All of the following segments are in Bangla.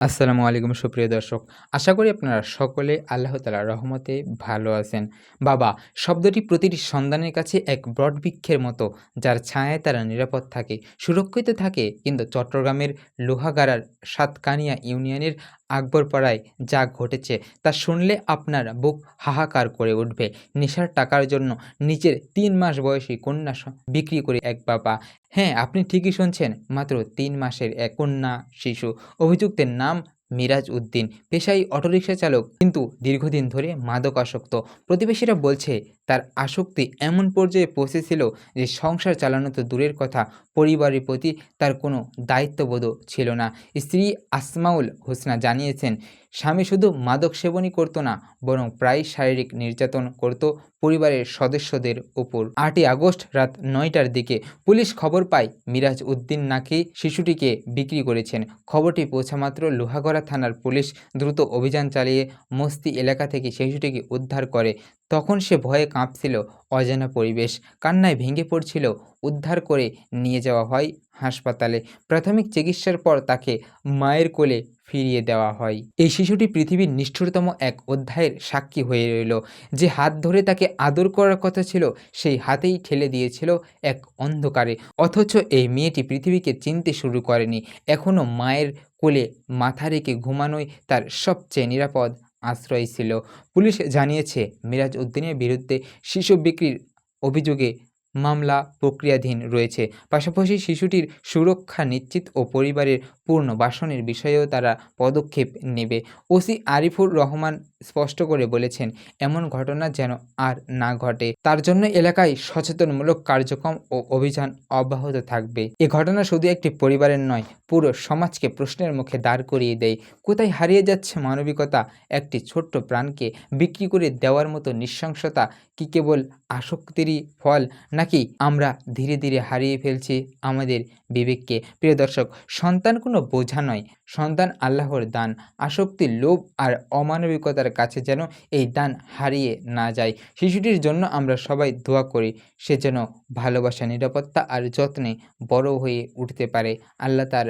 আসসালামু আলাইকুম, সুপ্রিয় দর্শক। আশা করি আপনারা সকলে আল্লাহ তালা রহমতে ভালো আছেন। বাবা, শব্দটি প্রতিটি সন্তানের কাছে এক বটবৃক্ষের মতো, যার ছায়ায় তারা নিরাপদ থাকে, সুরক্ষিত থাকে, কিন্তু চট্টগ্রামের লোহাগাড়ার সাতকানিয়া ইউনিয়নের আকবরপাড়ায় যা ঘটেছে, তা শুনলে আপনার বুক হাহাকার করে উঠবে। নেশার টাকার জন্য নিজের তিন মাস বয়সী কন্যা বিক্রি করে এক বাবা হ্যাঁ আপনি ঠিকই শুনছেন। মাত্র তিন মাসের এক কন্যা শিশু। অভিযুক্তের নাম মিরাজ উদ্দিন পেশায় অটোরিকশা চালক। কিন্তু দীর্ঘদিন ধরে মাদক আসক্ত প্রতিবেশীরা বলছে, তার আসক্তি এমন পর্যায়ে পৌঁছেছিল যে সংসার চালানো তো দূরের কথা, পরিবারের প্রতি তার কোনো দায়িত্ববোধও ছিল না। স্ত্রী আসমাউল হোসনা জানিয়েছেন, স্বামী শুধু মাদক সেবনই করতো না, বরং প্রায় শারীরিক নির্যাতন করত পরিবারের সদস্যদের উপর আটই আগস্ট রাত নয়টার দিকে পুলিশ খবর পায়, মিরাজ উদ্দিন নাকি শিশুটিকে বিক্রি করেছেন। খবরটি পৌঁছামাত্র লোহাগড়া থানার পুলিশ দ্রুত অভিযান চালিয়ে মস্তি এলাকা থেকে শিশুটিকে উদ্ধার করে। তখন সে ভয়ে কাঁপছিল, অজানা পরিবেশ। কান্নায় ভেঙে পড়ছিল, উদ্ধার করে নিয়ে যাওয়া হয় হাসপাতালে। প্রাথমিক চিকিৎসার পর তাকে মায়ের কোলে ফিরিয়ে দেওয়া হয়। এই শিশুটি পৃথিবীর নিষ্ঠুরতম এক অধ্যায়ের সাক্ষী হয়ে রইল, যে হাত ধরে তাকে আদর করার কথা ছিল, সেই হাতেই ঠেলে দিয়েছিল এক অন্ধকারে। অথচ এই মেয়েটি পৃথিবীকে চিনতে শুরু করেনি, এখনও মায়ের কোলে মাথা রেখে ঘুমানোই তার সবচেয়ে নিরাপদ আশ্রয় ছিল। পুলিশ জানিয়েছে, মিরাজ উদ্দিনের বিরুদ্ধে শিশু বিক্রির অভিযোগে মামলা প্রক্রিয়াধীন রয়েছে। পাশাপাশি শিশুটির সুরক্ষা নিশ্চিত ও পরিবারের পুনর্বাসনের বিষয়েও তারা পদক্ষেপ নেবে। ওসি আরিফুর রহমান স্পষ্ট করে বলেছেন, এমন ঘটনা যেন আর না ঘটে। তার জন্য এলাকায় সচেতনমূলক কার্যক্রম ও অভিযান অব্যাহত থাকবে। এ ঘটনা শুধু একটি পরিবারের নয়, পুরো সমাজকে প্রশ্নের মুখে দাঁড় করিয়ে দেয়। কোথায় হারিয়ে যাচ্ছে মানবিকতা, একটি ছোট্ট প্রাণকে বিক্রি করে দেওয়ার মতো নৃশংসতা কি কেবল আসক্তিরই ফল, নাকি আমরা ধীরে ধীরে হারিয়ে ফেলছি আমাদের বিবেককে? প্রিয় দর্শক, সন্তান কোনো বোঝা নয়। সন্তান আল্লাহর দান আসক্তির লোভ আর অমানবিকতার কাছে যেন এই দান হারিয়ে না যায়। শিশুটির জন্য আমরা সবাই দোয়া করি, সে যেন ভালোবাসা, নিরাপত্তা আর যত্নে বড় হয়ে উঠতে পারে। আল্লাহ তার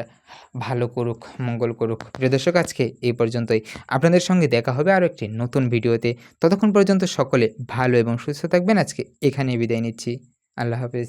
ভালো করুক, মঙ্গল করুক। প্রিয় দর্শক, আজকে এই পর্যন্তই। আপনাদের সঙ্গে দেখা হবে আরও একটি নতুন ভিডিওতে। ততক্ষণ পর্যন্ত সকলে ভালো এবং সুস্থ থাকবেন। আজকে এখানেই বিদায় নিচ্ছি। আল্লাহ হাফেজ।